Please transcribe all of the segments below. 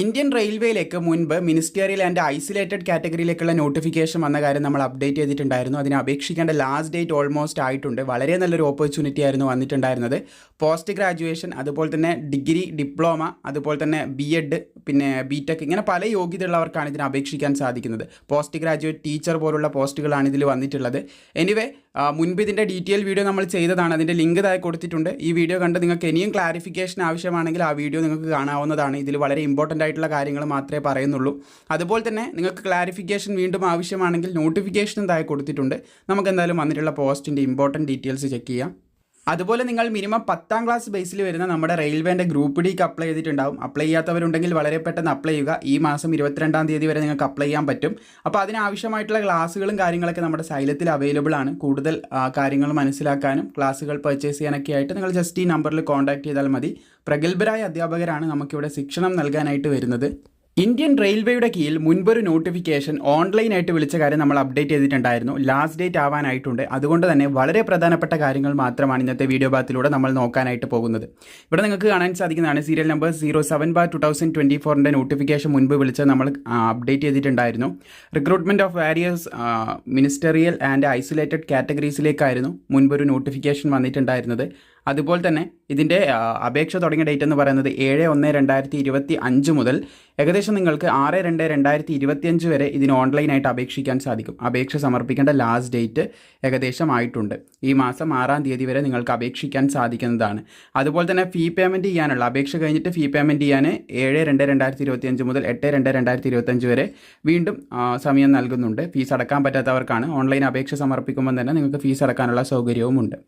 Indian റെയിൽവേയിലേക്ക് മുൻപ് ministerial and isolated കാറ്റഗറിയിലേക്കുള്ള നോട്ടിഫിക്കേഷൻ വന്ന കാര്യം നമ്മൾ അപ്ഡേറ്റ് ചെയ്തിട്ടുണ്ടായിരുന്നു. അതിന് അപേക്ഷിക്കേണ്ട ലാസ്റ്റ് ഡേറ്റ് ഓൾമോസ്റ്റ് ആയിട്ടുണ്ട്. വളരെ നല്ലൊരു ഓപ്പർച്യൂണിറ്റി ആയിരുന്നു വന്നിട്ടുണ്ടായിരുന്നത്. പോസ്റ്റ് ഗ്രാജുവേഷൻ അതുപോലെ തന്നെ ഡിഗ്രി ഡിപ്ലോമ അതുപോലെ തന്നെ ബി എഡ് പിന്നെ ബി ടെക് ഇങ്ങനെ പല യോഗ്യതയുള്ളവർക്കാണ് ഇതിന് അപേക്ഷിക്കാൻ സാധിക്കുന്നത്. പോസ്റ്റ് ഗ്രാജുവേറ്റ് ടീച്ചർ പോലുള്ള പോസ്റ്റുകളാണ് ഇതിൽ വന്നിട്ടുള്ളത്. എനിവേ മുൻപ് ഇതിന്റെ ഡീറ്റെയിൽ വീഡിയോ നമ്മൾ ചെയ്തതാണ്. അതിന്റെ ലിങ്ക് താഴെ കൊടുത്തിട്ടുണ്ട്. ഈ വീഡിയോ കണ്ട് നിങ്ങൾക്ക് ഇനിയും ക്ലാരിഫിക്കേഷൻ ആവശ്യമാണെങ്കിൽ ആ വീഡിയോ നിങ്ങൾക്ക് കാണാവുന്നതാണ്. ഇതിൽ വളരെ ഇമ്പോർട്ടന്റ് ആയിട്ടുള്ള കാര്യങ്ങൾ മാത്രമേ പറയുന്നുള്ളൂ. അതുപോലെ തന്നെ നിങ്ങൾക്ക് ക്ലാരിഫിക്കേഷൻ വീണ്ടും ആവശ്യമാണെങ്കിൽ നോട്ടിഫിക്കേഷനും താഴെ കൊടുത്തിട്ടുണ്ട്. നമുക്ക് എന്തായാലും വന്നിട്ടുള്ള പോസ്റ്റിന്റെ ഇമ്പോർട്ടന്റ് ഡീറ്റെയിൽസ് ചെക്ക് ചെയ്യാം. അതുപോലെ നിങ്ങൾ മിനിമം പത്താം ക്ലാസ് ബേസിൽ വരുന്ന നമ്മുടെ റെയിൽവേന്റെ ഗ്രൂപ്പ് ഡിക്ക് അപ്ലൈ ചെയ്തിട്ടുണ്ടാവും. അപ്ലൈ ചെയ്യാത്തവരുണ്ടെങ്കിൽ വളരെ പെട്ടെന്ന് അപ്ലൈ ചെയ്യുക. ഈ മാസം ഇരുപത്തിരണ്ടാം തീയതി വരെ നിങ്ങൾക്ക് അപ്ലൈ ചെയ്യാൻ പറ്റും. അപ്പോൾ അതിനാവശ്യമായിട്ടുള്ള ക്ലാസ്സുകളും കാര്യങ്ങളൊക്കെ നമ്മുടെ സൈലത്തിൽ അവൈലബിൾ ആണ്. കൂടുതൽ കാര്യങ്ങൾ മനസ്സിലാക്കാനും ക്ലാസ്സുകൾ പർച്ചേസ് ചെയ്യാനൊക്കെ ആയിട്ട് നിങ്ങൾ ജസ്റ്റ് ഈ നമ്പറിൽ കോൺടാക്ട് ചെയ്താൽ മതി. പ്രഗത്ഭരായ അധ്യാപകരാണ് നമുക്കിവിടെ ശിക്ഷണം നൽകാനായിട്ട് വരുന്നത്. ഇന്ത്യൻ റെയിൽവേയുടെ കീഴിൽ മുൻപൊരു നോട്ടിഫിക്കേഷൻ ഓൺലൈനായിട്ട് വിളിച്ച കാര്യം നമ്മൾ അപ്ഡേറ്റ് ചെയ്തിട്ടുണ്ടായിരുന്നു. ലാസ്റ്റ് ഡേറ്റ് ആവാനായിട്ടുണ്ട്. അതുകൊണ്ട് തന്നെ വളരെ പ്രധാനപ്പെട്ട കാര്യങ്ങൾ മാത്രമാണ് ഇന്നത്തെ വീഡിയോ ഭാഗത്തിലൂടെ നമ്മൾ നോക്കാനായിട്ട് പോകുന്നത്. ഇവിടെ നിങ്ങൾക്ക് കാണാൻ സാധിക്കുന്നതാണ് serial number zero seven bar two thousand twenty ഫോറിന്റെ നോട്ടിഫിക്കേഷൻ മുൻപ് വിളിച്ച് നമ്മൾ അപ്ഡേറ്റ് ചെയ്തിട്ടുണ്ടായിരുന്നു. Recruitment of various ministerial and isolated കാറ്റഗറീസിലേക്കായിരുന്നു മുൻപൊരു നോട്ടിഫിക്കേഷൻ വന്നിട്ടുണ്ടായിരുന്നത്. അതുപോലെ തന്നെ ഇതിന്റെ അപേക്ഷ തുടങ്ങിയ ഡേറ്റ് എന്ന് പറയുന്നത് ഏഴ് ഒന്ന് രണ്ടായിരത്തി ഇരുപത്തി അഞ്ച് മുതൽ ഏകദേശം നിങ്ങൾക്ക് ആറ് രണ്ട് രണ്ടായിരത്തി ഇരുപത്തിയഞ്ച് വരെ ഇതിന് ഓൺലൈനായിട്ട് അപേക്ഷിക്കാൻ സാധിക്കും. അപേക്ഷ സമർപ്പിക്കേണ്ട ലാസ്റ്റ് ഡേറ്റ് ഏകദേശം ആയിട്ടുണ്ട്. ഈ മാസം ആറാം തീയതി വരെ നിങ്ങൾക്ക് അപേക്ഷിക്കാൻ സാധിക്കുന്നതാണ്. അതുപോലെ തന്നെ ഫീ പേയ്മെന്റ് ചെയ്യാനുള്ള അപേക്ഷ കഴിഞ്ഞിട്ട് ഫീ പേയ്മെന്റ് ചെയ്യാൻ ഏഴ് രണ്ട് രണ്ടായിരത്തി ഇരുപത്തിയഞ്ച് മുതൽ എട്ട് രണ്ട് രണ്ടായിരത്തി ഇരുപത്തഞ്ച് വരെ വീണ്ടും സമയം നൽകുന്നുണ്ട്. ഫീസ് അടക്കാൻ പറ്റാത്തവർക്കാണ് ഓൺലൈൻ അപേക്ഷ സമർപ്പിക്കുമ്പോൾ തന്നെ നിങ്ങൾക്ക് ഫീസ് അടക്കാനുള്ള സൗകര്യവും ഉണ്ട്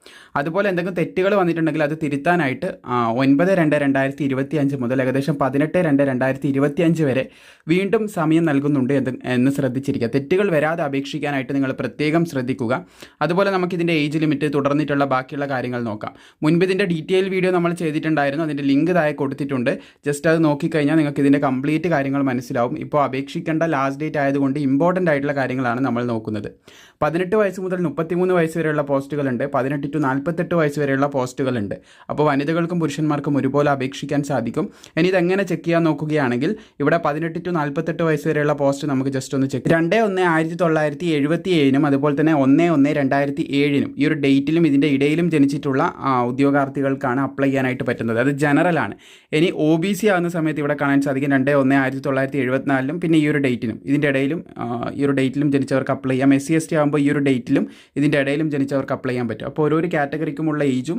അതുപോലെ എന്തെങ്കിലും തെറ്റുകൾ വന്നിട്ടുണ്ടെങ്കിൽ അത് തിരുത്താനായിട്ട് ഒൻപത് രണ്ട് രണ്ടായിരത്തി ഇരുപത്തി അഞ്ച് മുതൽ ഏകദേശം പതിനെട്ട് രണ്ട് രണ്ടായിരത്തി ഇരുപത്തി അഞ്ച് വരെ വീണ്ടും സമയം നൽകുന്നുണ്ട് എന്ന് എന്ന് ശ്രദ്ധിച്ചിരിക്കുക. തെറ്റുകൾ വരാതെ അപേക്ഷിക്കാനായിട്ട് നിങ്ങൾ പ്രത്യേകം ശ്രദ്ധിക്കുക. അതുപോലെ നമുക്കിതിന്റെ ഏജ് ലിമിറ്റ് തുടർന്നിട്ടുള്ള ബാക്കിയുള്ള കാര്യങ്ങൾ നോക്കാം. മുൻപ് ഇതിന്റെ ഡീറ്റെയിൽ വീഡിയോ നമ്മൾ ചെയ്തിട്ടുണ്ടായിരുന്നു. അതിന്റെ ലിങ്ക് താഴെ കൊടുത്തിട്ടുണ്ട്. ജസ്റ്റ് അത് നോക്കിക്കഴിഞ്ഞാൽ നിങ്ങൾക്ക് ഇതിന്റെ കംപ്ലീറ്റ് കാര്യങ്ങൾ മനസ്സിലാവും. ഇപ്പോൾ അപേക്ഷിക്കേണ്ട ലാസ്റ്റ് ഡേറ്റ് ആയതുകൊണ്ട് ഇമ്പോർട്ടന്റ് ആയിട്ടുള്ള കാര്യങ്ങളാണ് നമ്മൾ നോക്കുന്നത്. പതിനെട്ട് വയസ്സ് മുതൽ മുപ്പത്തിമൂന്ന് വയസ്സ് വരെയുള്ള പോസ്റ്റുകളുണ്ട്. പതിനെട്ട് ടു നാൽപ്പത്തെട്ട് വയസ്സ് വരെയുള്ള പോസ്റ്റുകളുണ്ട് അപ്പോൾ വനിതകൾക്കും പുരുഷന്മാർക്കും ഒരുപോലെ അപേക്ഷിക്കാൻ സാധിക്കും. ഇനി ഇതെങ്ങനെ ചെക്ക് ചെയ്യാൻ നോക്കുകയാണെങ്കിൽ ഇവിടെ പതിനെട്ട് ടു നാൽപ്പത്തെട്ട് വയസ്സ് വരെയുള്ള പോസ്റ്റ് നമുക്ക് ജസ്റ്റ് ഒന്ന് ചെക്ക് രണ്ട് ഒന്ന് ആയിരത്തി തൊള്ളായിരത്തി എഴുപത്തി ഏഴിനും അതുപോലെ തന്നെ ഒന്ന് ഒന്ന് രണ്ടായിരത്തി ഏഴിനും ഈ ഒരു ഡേറ്റിലും ഇതിന്റെ ഇടയിലും ജനിച്ചിട്ടുള്ള ഉദ്യോഗാർത്ഥികൾക്കാണ് അപ്ലൈ ചെയ്യാനായിട്ട് പറ്റുന്നത്. അത് ജനറലാണ് ഇനി ഒ ബി സി ആകുന്ന സമയത്ത് ഇവിടെ കാണാൻ സാധിക്കും രണ്ട് ഒന്ന് ആയിരത്തി തൊള്ളായിരത്തി എഴുപത്തിനാലിലും പിന്നെ ഈ ഒരു ഡേറ്റിനും. ഇതിന്റെ ഇടയിലും ഈ ഒരു ഡേറ്റിലും ജനിച്ചവർക്ക് അപ്ലൈ ചെയ്യാം. എസ് സി എസ് ടി ആകുമ്പോൾ ഈ ഒരു ഡേറ്റിലും ഇതിന്റെ ഇടയിലും ജനിച്ചവർക്ക് അപ്ലൈ ചെയ്യാൻ പറ്റും. അപ്പോൾ ഓരോരോ കാറ്റഗറിക്കുമുള്ള ഏജും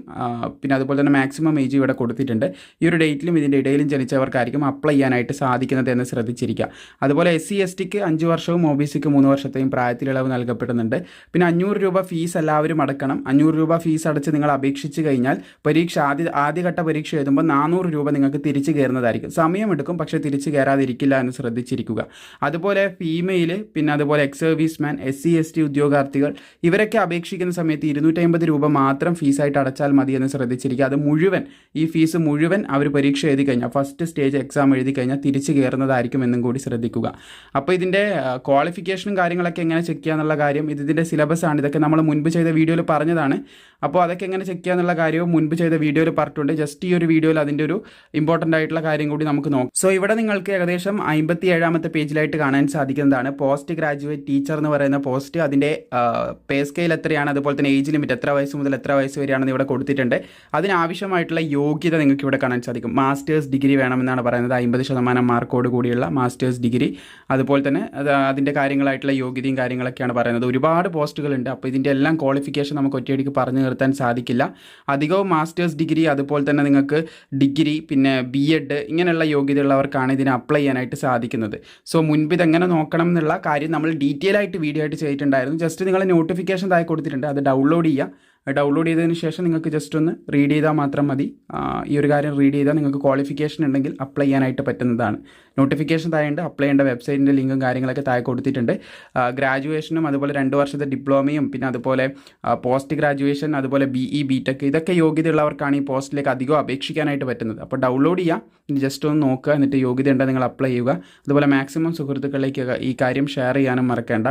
പിന്നെ അതുപോലെ തന്നെ മാക്സിമം ഏജ് ഇവിടെ കൊടുത്തിട്ടുണ്ട്. ഈ ഒരു ഡേറ്റിലും ഇതിന്റെ ഇടയിലും ജനിച്ചവർക്കായിരിക്കും അപ്ലൈ ചെയ്യാനായിട്ട് സാധിക്കുന്നത് എന്ന് ശ്രദ്ധിച്ചിരിക്കുക. അതുപോലെ എസ് സി എസ് ടിക്ക് അഞ്ച് വർഷവും ഒ ബി സിക്ക് മൂന്ന് വർഷത്തെയും പ്രായത്തിലിളവ് നൽകപ്പെടുന്നുണ്ട്. പിന്നെ അഞ്ഞൂറ് രൂപ ഫീസ് എല്ലാവരും അടക്കണം. അഞ്ഞൂറ് രൂപ ഫീസ് അടച്ച് നിങ്ങൾ അപേക്ഷിച്ച് കഴിഞ്ഞാൽ പരീക്ഷ ആദ്യ ആദ്യഘട്ട പരീക്ഷ എഴുതുമ്പോൾ നാനൂറ് രൂപ നിങ്ങൾക്ക് തിരിച്ചു കയറുന്നതായിരിക്കും. സമയമെടുക്കും പക്ഷേ തിരിച്ചു കയറാതിരിക്കില്ല എന്ന് ശ്രദ്ധിച്ചിരിക്കുക. അതുപോലെ ഫീമെയിൽ പിന്നെ അതുപോലെ ex service man S C S T ഉദ്യോഗാർത്ഥികൾ ഇവരൊക്കെ അപേക്ഷിക്കുന്ന സമയത്ത് ഇരുന്നൂറ്റി രൂപ മാത്രം ഫീസായിട്ട് അടച്ചാൽ മതി എന്ന് ശ്രദ്ധിച്ചിരിക്കുക. അത് മുഴുവൻ ഈ ഫീസ് മുഴുവൻ അവർ പരീക്ഷ എഴുതി കഴിഞ്ഞാൽ ഫസ്റ്റ് സ്റ്റേജ് എക്സാം എഴുതി കഴിഞ്ഞാൽ തിരിച്ചു കയറുന്നതായിരിക്കും എന്നും കൂടി ശ്രദ്ധിക്കുക. അപ്പോൾ ഇതിന്റെ ക്വാളിഫിക്കേഷനും കാര്യങ്ങളൊക്കെ എങ്ങനെ ചെക്ക് ചെയ്യാന്നുള്ള കാര്യം ഇത് ഇതിന്റെ സിലബസ് ആണ്. ഇതൊക്കെ നമ്മൾ മുൻപ് ചെയ്ത വീഡിയോയിൽ പറഞ്ഞതാണ്. അപ്പോൾ അതൊക്കെ എങ്ങനെ ചെക്ക് ചെയ്യാന്നുള്ള കാര്യവും മുൻപ് ചെയ്ത വീഡിയോയിൽ പറഞ്ഞിട്ടുണ്ട്. ജസ്റ്റ് ഈ ഒരു വീഡിയോയിൽ അതിന്റെ ഒരു ഇമ്പോർട്ടന്റ് ആയിട്ടുള്ള കാര്യം കൂടി നമുക്ക് നോക്കാം. സോ ഇവിടെ നിങ്ങൾക്ക് ഏകദേശം അമ്പത്തി ഏഴാമത്തെ പേജിലായിട്ട് കാണാൻ സാധിക്കുന്നതാണ്. പോസ്റ്റ് ഗ്രാജുവേറ്റ് ടീച്ചർ എന്ന് പറയുന്ന പോസ്റ്റ് അതിന്റെ പേ സ്കെയിൽ എത്രയാണ് അതുപോലെ തന്നെ ഏജ് ലിമിറ്റ് എത്ര വയസ്സ് മുതൽ എത്ര വയസ്സ് വരെയാണെന്ന് ഇവിടെ കൊടുത്തിട്ടുണ്ട്. അതിനാവശ്യമായിട്ടുള്ള യോഗ്യത നിങ്ങൾക്ക് ഇവിടെ കാണാൻ സാധിക്കും. മാസ്റ്റേഴ്സ് ഡിഗ്രി വേണമെന്നാണ് പറയുന്നത്. അമ്പത് ശതമാനം മാർക്കോട് കൂടിയുള്ള മാസ്റ്റേഴ്സ് ഡിഗ്രി അതുപോലെ തന്നെ അത് അതിന്റെ കാര്യങ്ങളായിട്ടുള്ള യോഗ്യതയും കാര്യങ്ങളൊക്കെയാണ് പറയുന്നത്. ഒരുപാട് പോസ്റ്റുകളുണ്ട്. അപ്പോൾ ഇതിന്റെ എല്ലാം ക്വാളിഫിക്കേഷൻ നമുക്ക് ഒറ്റയടിക്ക് പറഞ്ഞു നിർത്താൻ സാധിക്കില്ല. അധികവും മാസ്റ്റേഴ്സ് ഡിഗ്രി അതുപോലെ തന്നെ നിങ്ങൾക്ക് ഡിഗ്രി പിന്നെ ബി എഡ് ഇങ്ങനെയുള്ള യോഗ്യതയുള്ളവർക്കാണ് ഇതിന് അപ്ലൈ ചെയ്യാനായിട്ട് സാധിക്കുന്നത്. സോ മുൻപ് ഇതെങ്ങനെ നോക്കണം എന്നുള്ള കാര്യം നമ്മൾ ഡീറ്റെയിൽ ആയിട്ട് വീഡിയോ ആയിട്ട് ചെയ്തിട്ടുണ്ടായിരുന്നു. ജസ്റ്റ് നിങ്ങൾ നോട്ടിഫിക്കേഷൻ താഴെ കൊടുത്തിട്ടുണ്ട്. അത് ഡൗൺലോഡ് ചെയ്യുക. ഡൗൺലോഡ് ചെയ്തതിന് ശേഷം നിങ്ങൾക്ക് ജസ്റ്റ് ഒന്ന് റീഡ് ചെയ്താൽ മാത്രം മതി. ഈ ഒരു കാര്യം റീഡ് ചെയ്താൽ നിങ്ങൾക്ക് ക്വാളിഫിക്കേഷൻ ഉണ്ടെങ്കിൽ അപ്ലൈ ചെയ്യാനായിട്ട് പറ്റുന്നതാണ്. നോട്ടിഫിക്കേഷൻ താഴെയുണ്ട്. അപ്ലൈ ചെയ്യേണ്ട വെബ്സൈറ്റിന്റെ ലിങ്കും കാര്യങ്ങളൊക്കെ താഴെ കൊടുത്തിട്ടുണ്ട്. ഗ്രാജുവേഷനും അതുപോലെ രണ്ട് വർഷത്തെ ഡിപ്ലോമയും പിന്നെ അതുപോലെ പോസ്റ്റ് ഗ്രാജുവേഷൻ അതുപോലെ ബി ഇ ബി ടെക് ഇതൊക്കെ യോഗ്യതയുള്ളവർക്കാണ് ഈ പോസ്റ്റിലേക്ക് അധികം അപേക്ഷിക്കാനായിട്ട് പറ്റുന്നത്. അപ്പോൾ ഡൗൺലോഡ് ചെയ്യുക ജസ്റ്റ് ഒന്ന് നോക്കുക. എന്നിട്ട് യോഗ്യത ഉണ്ടെങ്കിൽ നിങ്ങൾ അപ്ലൈ ചെയ്യുക. അതുപോലെ മാക്സിമം സുഹൃത്തുക്കളിലേക്ക് ഈ കാര്യം ഷെയർ ചെയ്യാനും മറക്കേണ്ട.